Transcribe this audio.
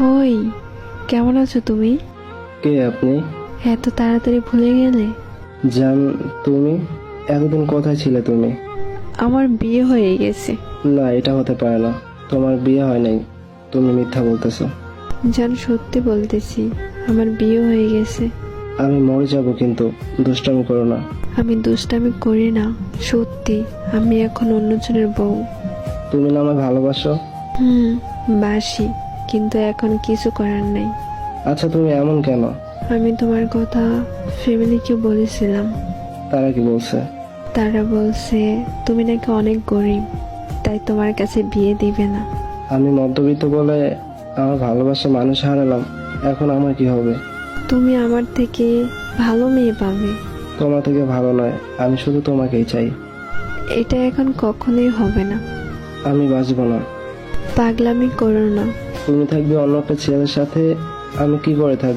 ওই কেমন আছো তুমি? কে আপনি? এত তাড়াতাড়ি ভুলে গেলে। জান তুমি? একদিন কোথায় ছিলে তুমি? আমার বিয়ে হয়ে গেছে। না এটা হতে পারে না। তোমার বিয়ে হয় নাই। তুমি মিথ্যা বলতেছো। জান সত্যি বলতেছি আমার বিয়ে হয়ে গেছে। আমি মরে যাব কিন্তু দুষ্টামি করো না। আমি দুষ্টামি করি না সত্যি। আমি এখন অন্যজনের বউ। তুমি না আমায় ভালোবাসো? হুম বাসি। কিন্তু এখন কিছু করার নাই। আচ্ছা তুমি এমন কেন? আমি তোমার কথা ফ্যামিলিকে বলেছিলাম। তারা কি বলছে? তারা বলছে তুমি নাকি অনেক গরিব তাই তোমার কাছে বিয়ে দিবে না। আমি মধ্যবিত্ত বলে আমার ভালোবাসা মানুষ হারালাম এখন আমার কি হবে? তুমি আমার থেকে ভালো মেয়ে পাবে। তোমার থেকে ভালো নয় আমি শুধু তোমাকেই চাই। এটা এখন কখনোই হবে না। আমি বাঁচবো না। পাগলামি করো না। তুমি থাকবে অন্য একটা ছেলের সাথে আমি কি করে থাকব?